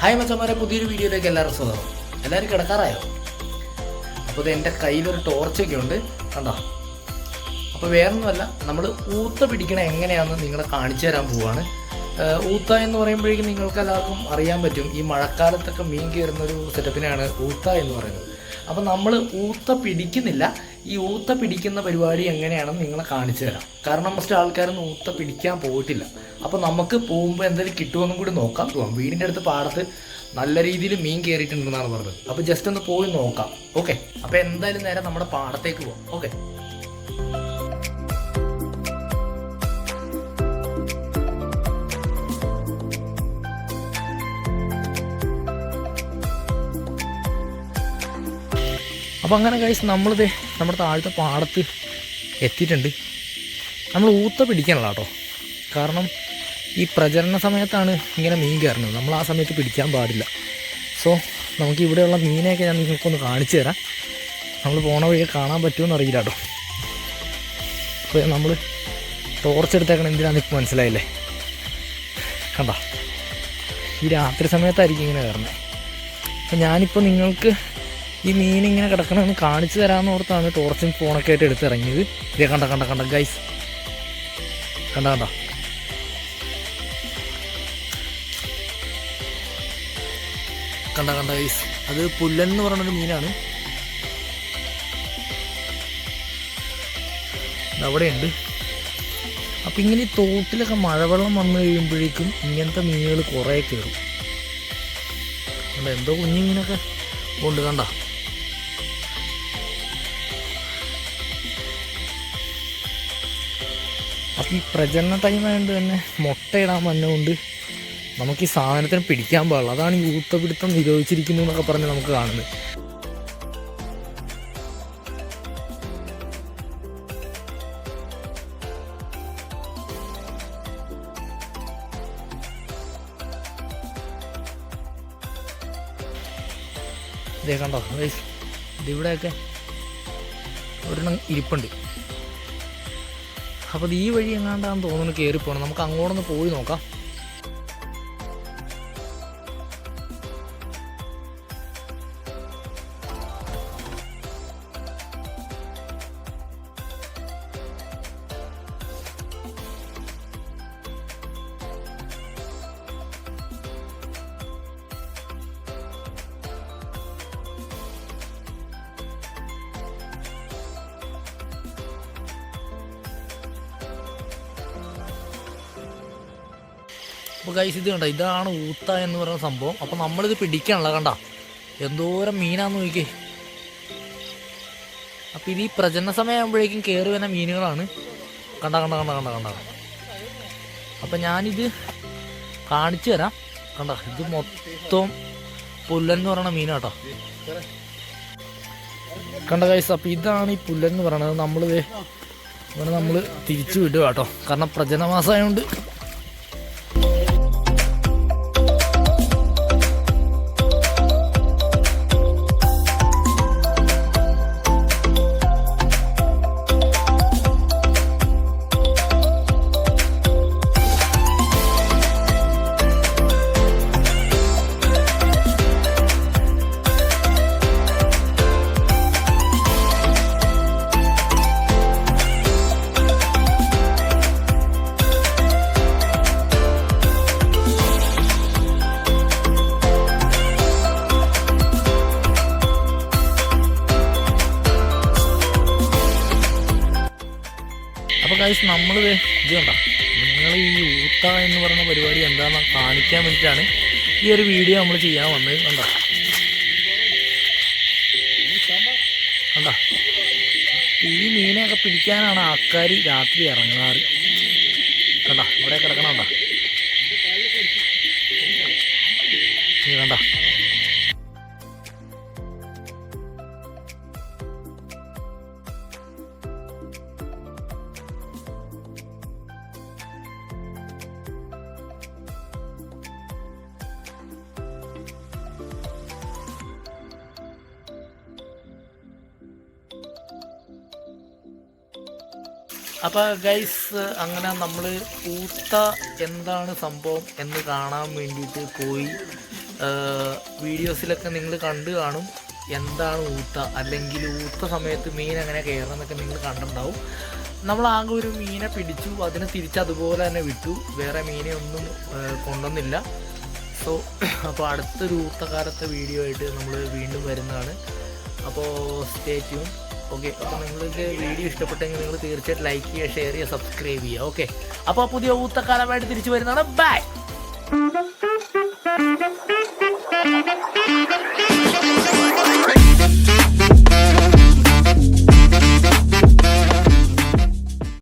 Hi മച്ചന്മാരെ പുതിയൊരു വീഡിയോയിലേക്ക് എല്ലാവരും സ്വന്തം എല്ലാവരും കിടക്കാറായോ? അപ്പോൾ ഇത് എന്റെ കയ്യിലൊരു ടോർച്ചൊക്കെ ഉണ്ട്. കണ്ടോ? അപ്പോൾ വേറൊന്നുമല്ല നമ്മൾ ഊത്ത പിടിക്കണ എങ്ങനെയാണെന്ന് നിങ്ങളെ കാണിച്ചു തരാൻ പോവാണ്. ഊത്ത എന്ന് പറയുമ്പോഴേക്കും നിങ്ങൾക്ക് എല്ലാവർക്കും അറിയാൻ പറ്റും. ഈ മഴക്കാലത്തൊക്കെ മീൻ കയറുന്ന ഒരു സെറ്റപ്പിനാണ് ഊത്ത എന്ന് പറയുന്നത്. അപ്പോൾ നമ്മൾ ഊത്ത പിടിക്കുന്നില്ല. ഈ ഊത്ത പിടിക്കുന്ന പരിപാടി എങ്ങനെയാണെന്ന് നിങ്ങളെ കാണിച്ചു തരാം. കാരണം മസ്റ്റ് ആൾക്കാരൊന്നും ഊത്ത പിടിക്കാൻ പോയിട്ടില്ല. അപ്പോൾ നമുക്ക് പോകുമ്പോൾ എന്തെങ്കിലും കിട്ടുമെന്നും കൂടി നോക്കാം. പോകാം വീടിന്റെ അടുത്ത് പാടത്ത് നല്ല രീതിയിൽ മീൻ കയറിയിട്ടുണ്ടെന്നാണ് പറഞ്ഞത്. അപ്പോൾ ജസ്റ്റ് ഒന്ന് പോയി നോക്കാം. ഓക്കെ അപ്പോൾ എന്തായാലും നേരെ നമ്മുടെ പാടത്തേക്ക് പോകാം ഓക്കെ അപ്പോൾ അങ്ങനെ കഴിച്ച് നമ്മളിത് നമ്മുടെ താഴത്തെ പാടത്ത് എത്തിയിട്ടുണ്ട്. നമ്മൾ ഊത്ത പിടിക്കാനുള്ള കേട്ടോ. കാരണം ഈ പ്രചരണ സമയത്താണ് ഇങ്ങനെ മീൻ കയറുന്നത്. നമ്മൾ ആ സമയത്ത് പിടിക്കാൻ പാടില്ല. സോ നമുക്ക് ഇവിടെയുള്ള മീനെയൊക്കെ ഞാൻ നിങ്ങൾക്കൊന്ന് കാണിച്ചു തരാം. നമ്മൾ പോണ വഴി കാണാൻ പറ്റുമെന്ന് അറിയില്ല കേട്ടോ. അപ്പോൾ നമ്മൾ ടോർച്ച് എടുത്തേക്കണം എന്തിനാണെന്ന് ഇപ്പോൾ മനസ്സിലായില്ലേ? കണ്ട? ഈ രാത്രി സമയത്തായിരിക്കും ഇങ്ങനെ കയറുന്നത്. അപ്പം ഞാനിപ്പോൾ നിങ്ങൾക്ക് ഈ മീൻ ഇങ്ങനെ കിടക്കണമെന്ന് കാണിച്ചു തരാമെന്ന് ഓർത്താണ് ടോർച്ചും ഫോണൊക്കെ ആയിട്ട് എടുത്ത് ഇറങ്ങിയത്. ഇതേ കണ്ട കണ്ട കണ്ട ഗൈസ് കണ്ട കണ്ട? കണ്ട കണ്ട ഗൈസ് അത് പുല്ലൻ എന്ന് പറയുന്നൊരു മീനാണ്. അവിടെയുണ്ട്. അപ്പം ഇങ്ങനെ ഈ തോട്ടിലൊക്കെ മഴവെള്ളം വന്നു കഴിയുമ്പോഴേക്കും ഇങ്ങനത്തെ മീനുകൾ കുറേ കയറും. എന്തോ കുഞ്ഞിങ്ങനൊക്കെ കൊണ്ട് കണ്ട? അപ്പം ഈ പ്രജനന ടൈം ആയതുകൊണ്ട് തന്നെ മുട്ടയിടാൻ വന്നതുകൊണ്ട് നമുക്ക് ഈ സാധനത്തിന് പിടിക്കാൻ പാടില്ല. അതാണ് ഈ ഊത്തപിടുത്തം നിരോധിച്ചിരിക്കുന്നു എന്നൊക്കെ പറഞ്ഞ് നമുക്ക് കാണുന്നത്. ഇതേ കണ്ടോ? ഇതിവിടെയൊക്കെ ഒരെണ്ണം ഇരിപ്പുണ്ട്. അപ്പോൾ ഈ വഴി എങ്ങാണ്ടാന്ന് തോന്നുന്നു കയറി നമുക്ക് അങ്ങോട്ടൊന്ന് പോയി നോക്കാം. അപ്പോൾ ഗൈസ് ഇത് കണ്ട? ഇതാണ് ഊത്ത എന്ന് പറയുന്ന സംഭവം. അപ്പോൾ നമ്മളിത് പിടിക്കാനുള്ള കണ്ട? എന്തോരം മീനാന്ന് നോക്കിക്കേ അപ്പോൾ ഇത് ഈ പ്രജനന സമയമാകുമ്പോഴേക്കും കയറി വരുന്ന മീനുകളാണ്. കണ്ട കണ്ട കണ്ട കണ്ട കണ്ട? അപ്പം ഞാനിത് കാണിച്ചു തരാം. കണ്ട? ഇത് മൊത്തം പുല്ലൻ എന്ന് പറയുന്ന കേട്ടോ. കണ്ട കൈസ് അപ്പോൾ ഇതാണ് ഈ പുല്ലൻ എന്ന് പറയുന്നത്. നമ്മളിത് ഇവിടെ നമ്മൾ തിരിച്ചു വിടുക കേട്ടോ. കാരണം പ്രജനമാസമായതുകൊണ്ട് ഗൈസ് നമ്മൾ ഇത് കണ്ട? നിങ്ങൾ ഈ ഊത്ത എന്ന് പറയുന്ന പരിപാടി എന്താണെന്ന് കാണിക്കാൻ വേണ്ടിയിട്ടാണ് ഈ ഒരു വീഡിയോ നമ്മൾ ചെയ്യാൻ വന്നത്. കണ്ട? കണ്ട? ഈ മീനെയൊക്കെ പിടിക്കാനാണ് ആൾക്കാർ രാത്രി ഇറങ്ങാറ്. കണ്ട? ഇവിടെ കിടക്കണം കണ്ട? കണ്ട? അപ്പോൾ ഗൈസ് അങ്ങനെ നമ്മൾ ഊത്ത എന്താണ് സംഭവം എന്ന് കാണാൻ വേണ്ടിയിട്ട് പോയി. വീഡിയോസിലൊക്കെ നിങ്ങൾ കണ്ടു കാണും. എന്താണ് ഊത്ത? അല്ലെങ്കിൽ ഊത്ത സമയത്ത് മീൻ എങ്ങനെ കയറണം എന്നൊക്കെ നിങ്ങൾ കണ്ടിട്ടുണ്ടാവും. നമ്മൾ ആകെ ഒരു മീനെ പിടിച്ചു അതിനെ തിരിച്ച് അതുപോലെ തന്നെ വിട്ടു. വേറെ മീനെ ഒന്നും കൊണ്ടുവന്നില്ല. സോ അപ്പോൾ അടുത്തൊരു ഊത്തക്കാലത്തെ വീഡിയോ ആയിട്ട് നമ്മൾ വീണ്ടും വരുന്നതാണ്. അപ്പോൾ സ്റ്റേ ട്യൂൺ ഓക്കെ അപ്പോൾ നിങ്ങൾക്ക് വീഡിയോ ഇഷ്ടപ്പെട്ടെങ്കിൽ നിങ്ങൾ തീർച്ചയായിട്ടും ലൈക്ക് ചെയ്യുക ഷെയർ ചെയ്യുക സബ്സ്ക്രൈബ് ചെയ്യുക. ഓക്കെ അപ്പോൾ പുതിയ ഊത്തക്കാലമായിട്ട് തിരിച്ചു വരുന്നതാണ്. ബൈ